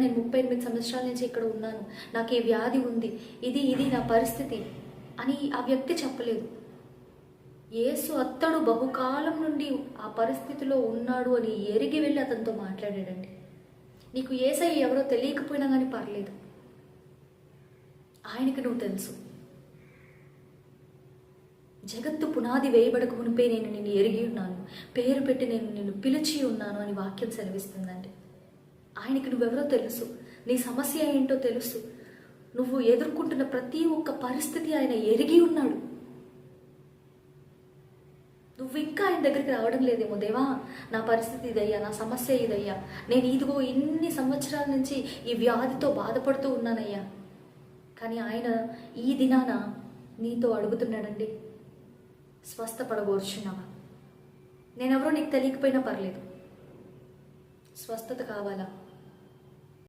నేను ముప్పై ఎనిమిది సంవత్సరాల నుంచి ఇక్కడ ఉన్నాను. నాకు ఈ వ్యాధి ఉంది. ఇది ఇది నా పరిస్థితి అని ఆ వ్యక్తి చెప్పలేదు. యేసు అత్తడు బహుకాలం నుండి ఆ పరిస్థితిలో ఉన్నాడు అని ఎరిగి వెళ్ళి అతనితో మాట్లాడాడండి. నీకు ఏసై ఎవరో తెలియకపోయినా కానీ పర్లేదు. ఆయనకి నువ్వు తెలుసు. జగత్తు పునాది వేయబడక మునిపే నేను నిన్ను ఎరిగి ఉన్నాను. పేరు పెట్టి నేను నిన్ను పిలిచి ఉన్నాను అని వాక్యం సెలవిస్తుందండి. ఆయనకి నువ్వెవరో తెలుసు. నీ సమస్య ఏంటో తెలుసు. నువ్వు ఎదుర్కొంటున్న ప్రతి ఒక్క పరిస్థితి ఆయన ఎరిగి ఉన్నాడు. నువ్వు ఇంకా ఆయన దగ్గరికి రావడం లేదేమో దేవా. నా పరిస్థితి ఇదయ్యా నా సమస్య ఇదయ్యా. నేను ఇదిగో ఇన్ని సంవత్సరాల నుంచి ఈ వ్యాధితో బాధపడుతూ ఉన్నానయ్యా. కానీ ఆయన ఈ దినాన నీతో అడుగుతున్నాడండి. స్వస్థపడగోర్చున్నావా? నేనెవరో నీకు తెలియకపోయినా పర్లేదు. స్వస్థత కావాలా?